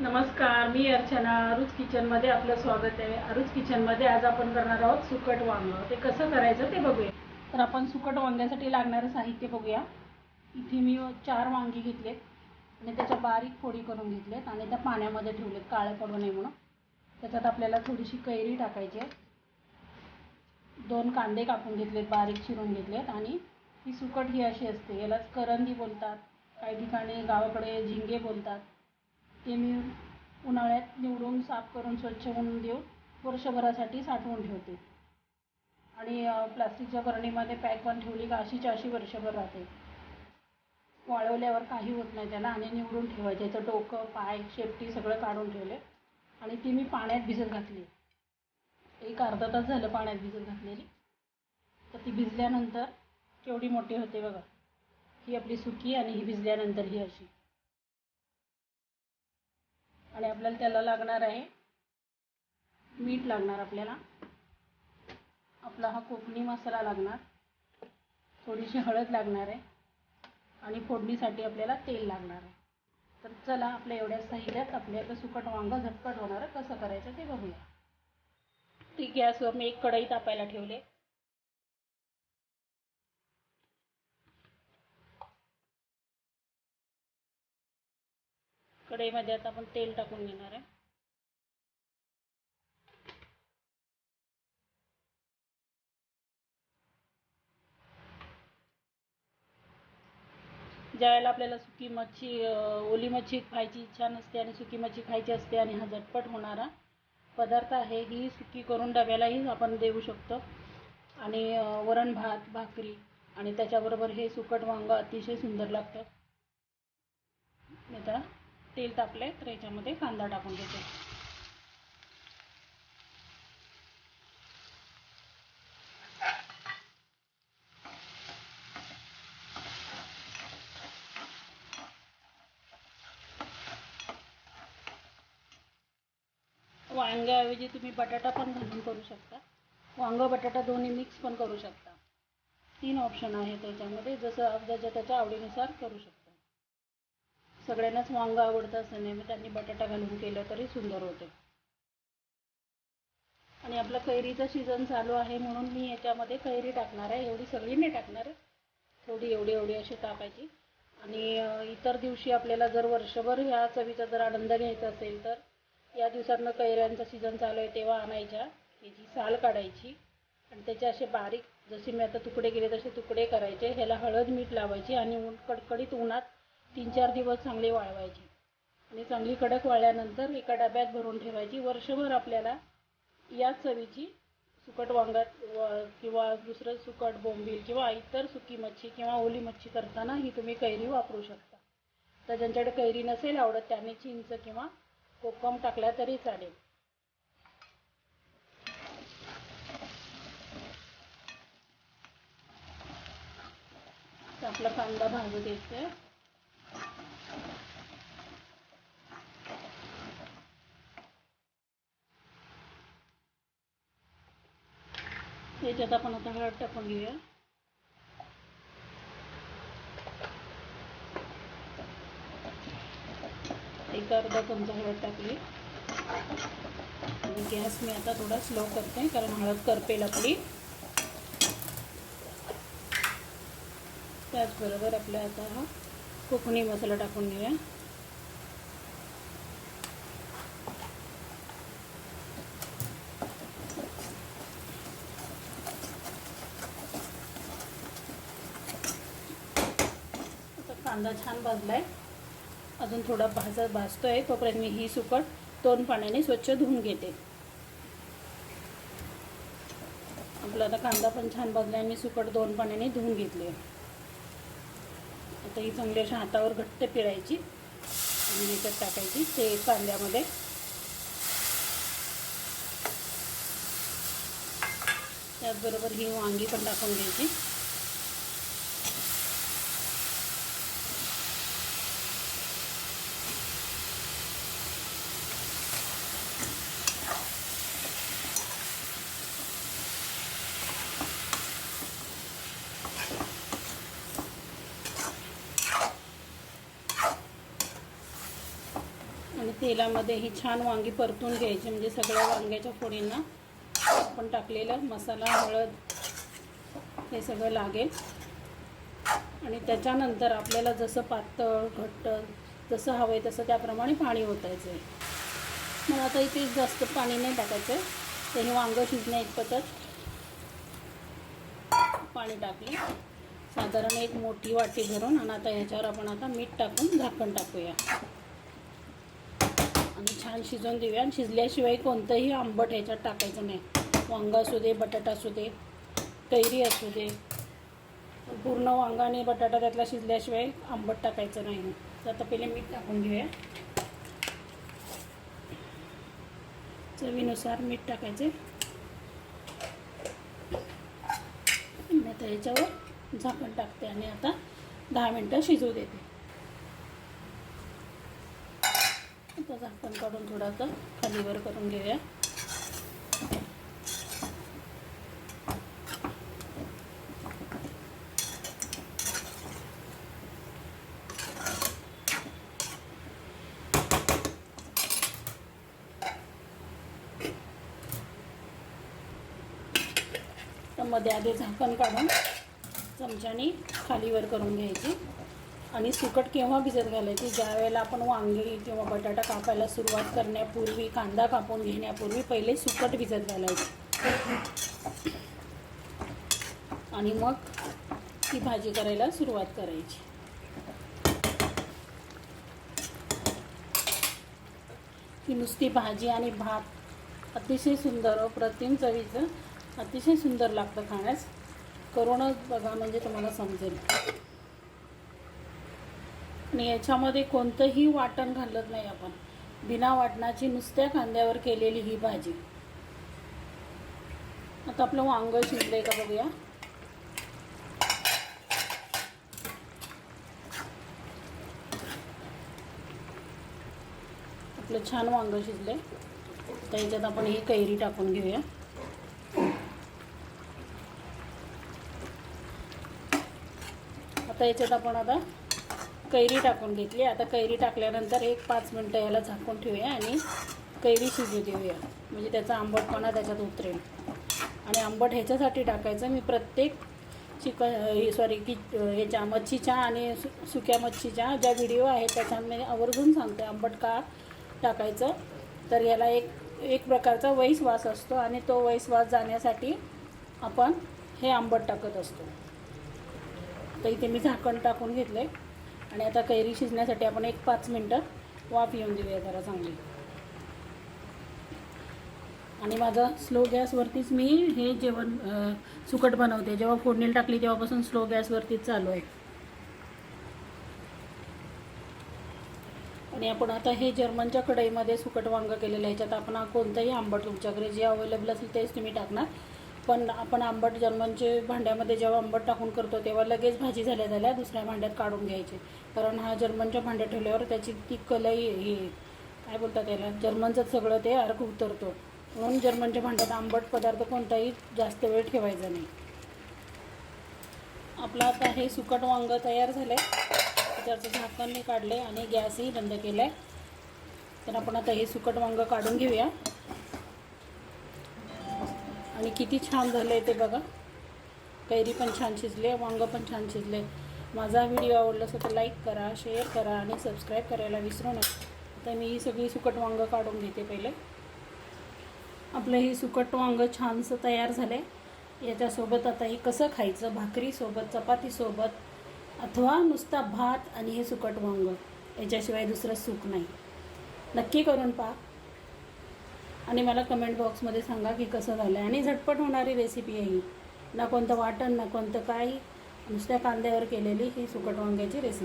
नमस्कार मी अर्चना. अरुज किचनमध्ये आपलं स्वागत आहे. अरुज किचनमध्ये आज आपण करणार आहोत सुकट वांगं. ते कसं करायचं ते बघूया. तर आपण सुकट वांग्यासाठी लागणारं साहित्य बघूया. इथे मी चार वांगी घेतलेत आणि त्याच्या बारीक फोडी करून घेतलेत आणि त्या पाण्यामध्ये ठेवलेत. काळे पडू नये म्हणून. त्याच्यात आपल्याला थोडीशी कैरी टाकायची आहे. दोन कांदे कापून घेतलेत बारीक चिरून घेतलेत. आणि ही सुकट ही अशी असते. यालाच करंदी बोलतात. काही ठिकाणी गावाकडे झिंगे बोलतात. ते मी उन्हाळ्यात निवडून साफ करून स्वच्छ होऊन देऊन वर्षभरासाठी साठवून ठेवते. आणि प्लास्टिकच्या बरणीमध्ये पॅक पण ठेवली का अशीच्या अशी वर्षभर राहते. वाळवल्यावर काही होत नाही त्याला आणि निवडून ठेवायचे. याचं डोकं पाय शेपटी सगळं काढून ठेवले. आणि ती मी पाण्यात भिजत घातली. एक अर्धा तास झालं पाण्यात भिजत घातलेली. तर ती भिजल्यानंतर केवढी मोठी होते बघा. ही आपली सुकी आणि ही भिजल्यानंतर ही अशी. आणि आपल्याला त्याला लागणार आहे मीठ लागणार आपल्याला. आपला हा कोकणी मसाला लागणार. थोडीशी हळद लागणार आहे. आणि फोडणीसाठी आपल्याला तेल लागणार आहे. तर चला आपल्या एवढ्या साहित्यात आपल्याला सुकट वांगं झटपट होणार कसं करायचं ते बघूया. ती गॅसवर मी एक कढई तापायला ठेवले. कढईमध्ये आता आपण तेल टाकून घेणार आहे. ज्यावेळेला आपल्याला सुकी मच्छी ओली मच्छी खायची इच्छा नसते आणि सुकी मच्छी खायची असते आणि हा झटपट होणारा पदार्थ आहे ही सुकी करून डब्यालाही आपण देऊ शकतो. आणि वरण भात भाकरी आणि त्याच्याबरोबर हे सुकट वांग अतिशय सुंदर लागतं. आता तेल टाकलंय तर याच्यामध्ये कांदा टाकून घेते. वांग्याऐवजी तुम्ही बटाटा पण घालून करू शकता. वांग बटाटा दोन्ही मिक्स पण करू शकता. तीन ऑप्शन आहे त्याच्यामध्ये जसं ज्याच्या त्याच्या आवडीनुसार करू शकता. सगळ्यांनाच वांगं आवडतं असं नाही. मग त्यांनी बटाटा घालून केलं तरी सुंदर होते. आणि आपलं कैरीचा सीझन चालू आहे म्हणून मी याच्यामध्ये कैरी टाकणार आहे. एवढी सगळी नाही टाकणार. थोडी एवढी एवढी अशी टाकायची आणि इतर दिवशी आपल्याला जर वर्षभर ह्या चवीचा जर आनंद घ्यायचा असेल तर या दिवसातनं कैऱ्यांचा सीझन चालू आहे तेव्हा आणायच्या. याची साल काढायची. आणि त्याचे असे बारीक जसे मी आता तुकडे केले तसे तुकडे करायचे. ह्याला हळद मीठ लावायची आणि ऊन कडकडीत उन्हात तीन चार दिवस चांगले वाळवायचे. आणि चांगली कडक वाळल्यानंतर एका डब्यात भरून ठेवायची. वर्षभर आपल्याला याच चवीची सुकट वांगात किंवा दुसरं सुकट बोंबील किंवा इतर सुकी मच्छी किंवा ओली मच्छी करताना ही तुम्ही कैरी वापरू शकता. तर ज्यांच्याकडे कैरी नसेल आवडत त्याने चिंच किंवा कोकम टाकला तरी चालेल. आपला कांदा भाजू द्यायचा याच्यात आपण आता हळद टाकून घेऊया. एक अर्धा चमचा हळद टाकली. आणि गॅस मी आता थोडा स्लो करते कारण हळद करपेल आपली. त्याचबरोबर आपल्या आता हा कोकणी मसाला टाकून घेऊया आता कांदा छान भाजलाय अजून थोडा भाजत आहे तोपर्यंत मी ही सुकट दोन पाण्याने स्वच्छ धुवून घेते. आपला आता कांदा पण छान भाजला आहे मी सुकट दोन पाण्याने धुवून घेतली. आता ही चांगली अशा हातावर घट्ट पिळायची आणि याच्यात टाकायची ते कांद्यामध्ये. त्याचबरोबर ही वांगी पण टाकून घ्यायची. आणि तेलामध्ये ही छान वांगी परतून घ्यायची म्हणजे सगळ्या वांग्याच्या फोडींना आपण टाकलेलं मसाला हळद हे सगळं लागेल. आणि त्याच्यानंतर आपल्याला जसं पातळ घट्ट जसं हवं आहे तसं त्याप्रमाणे पाणी ओतायचं आहे. मग आता इथे जास्त पाणी नाही टाकायचं तर हे वांगं शिजण्या इतपतच पाणी टाकले. साधारण एक मोठी वाटी भरून आणि आता ह्याच्यावर आपण आता मीठ टाकून झाकण टाकूया. आणि छान शिजवून देऊया. आणि शिजल्याशिवाय कोणतंही आंबट ह्याच्यात टाकायचं नाही. वांगा असू दे बटाटा असू दे कैरी असू दे. पूर्ण वांगा आणि बटाटा त्यातला शिजल्याशिवाय आंबट टाकायचं नाही. तर आता पहिले मीठ टाकून घेऊया. चवीनुसार मीठ टाकायचे. आता याच्यावर झाकण टाकते आणि आता दहा मिनटं शिजू देते. आता झाकण काढून थोडासा खालीवर करून घेऊया. तर मध्ये आधी झाकण काढून चमच्याने खालीवर करून घ्यायची. आणि सुकट केव्हा भिजत घालायची? ज्या वेळेला आपण वांगी किंवा बटाटा कापायला सुरुवात करण्यापूर्वी कांदा कापून घेण्यापूर्वी पहिले सुकट भिजत घालायची. आणि मग ती भाजी करायला सुरुवात करायची. ही नुसती भाजी आणि भात अतिशय सुंदर अप्रतिम चवीचं अतिशय सुंदर लागतं खाण्यास. करूनच बघा म्हणजे तुम्हाला समजेल. आणि याच्यामध्ये कोणतंही वाटण घालत नाही आपण. बिना वाटणाची नुसत्या कांद्यावर केलेली ही भाजी. आता आपलं वांगं शिजलंय का बघूया. आपलं छान वांगं शिजले तर याच्यात आपण ही कैरी टाकून घेऊया. आता याच्यात आपण आता कैरी टाकून घेतली. आता कैरी टाकल्यानंतर एक पाच मिनटं याला झाकून ठेवूया आणि कैरी शिजू देऊया. म्हणजे त्याचा आंबटपणा त्याच्यात उतरेल. आणि आंबट ह्याच्यासाठी टाकायचं मी प्रत्येक चिकन सॉरी की ह्याच्या मच्छीच्या आणि सु सुक्या मच्छीच्या ज्या व्हिडिओ आहेत त्याच्यामध्ये आवर्जून सांगते. आंबट का टाकायचं? तर याला एक एक प्रकारचा वैस वास असतो आणि तो वैस वास जाण्यासाठी आपण हे आंबट टाकत असतो. तर इथे मी झाकण टाकून घेतलं आहे आणि आता कैरी शिजण्यासाठी आपण एक पाच मिनटं वाफ येऊन देऊया जरा चांगली. आणि माझा स्लो गॅसवरतीच मी हे जेवण सुकट बनवते. जेव्हा फोडणी टाकली तेव्हापासून स्लो गॅसवरतीच चालू आहे. आणि आपण आता हे जर्मनच्या कढईमध्ये सुकट वांग केलेलं आहे. ह्याच्यात आपण कोणतंही आंबट तुमच्याकडे जे अवेलेबल असेल तेच तुम्ही टाकणार. पण आपण आंबट जर्मनचे भांड्यामध्ये जेव्हा आंबट टाकून करतो तेव्हा लगेच भाजी झाल्या झाल्या दुसऱ्या भांड्यात काढून घ्यायचे. कारण हा जर्मनच्या भांड्यात ठेवल्यावर त्याची ती कलई हे काय बोलतात त्याला जर्मनचं सगळं ते अर्क उतरतो. म्हणून जर्मनच्या भांड्यात आंबट पदार्थ कोणताही जास्त वेळ ठेवायचा नाही. आपलं आता हे सुकट वांग तयार झालं आहे त्याचं झाकण मी काढले आणि गॅसही बंद केला आहे तर आपण आता हे सुकट वांग काढून घेऊया. आणि किती छान झालं आहे ते बघा. कैरी पण छान शिजले वांगं पण छान शिजले. माझा व्हिडिओ आवडला असेल तर लाईक करा शेअर करा आणि सबस्क्राईब करायला विसरू नका. तर मी ही सगळी सुकट वांगं काढून घेते पहिले. आपलं हे सुकट वांग छानसं तयार झालं आहे याच्यासोबत आता हे कसं खायचं? भाकरीसोबत चपातीसोबत अथवा नुसता भात आणि हे सुकट वांग. याच्याशिवाय दुसरं सुख नाही. नक्की करून पहा. आणि मला कमेंट बॉक्समध्ये सांगा की कसं झालं आहे आणि झटपट होणारी रेसिपी आहे ही. ना कोणतं वाटण ना कोणतं काही. नुसत्या कांद्यावर केलेली ही सुकट वांग्याची रेसिपी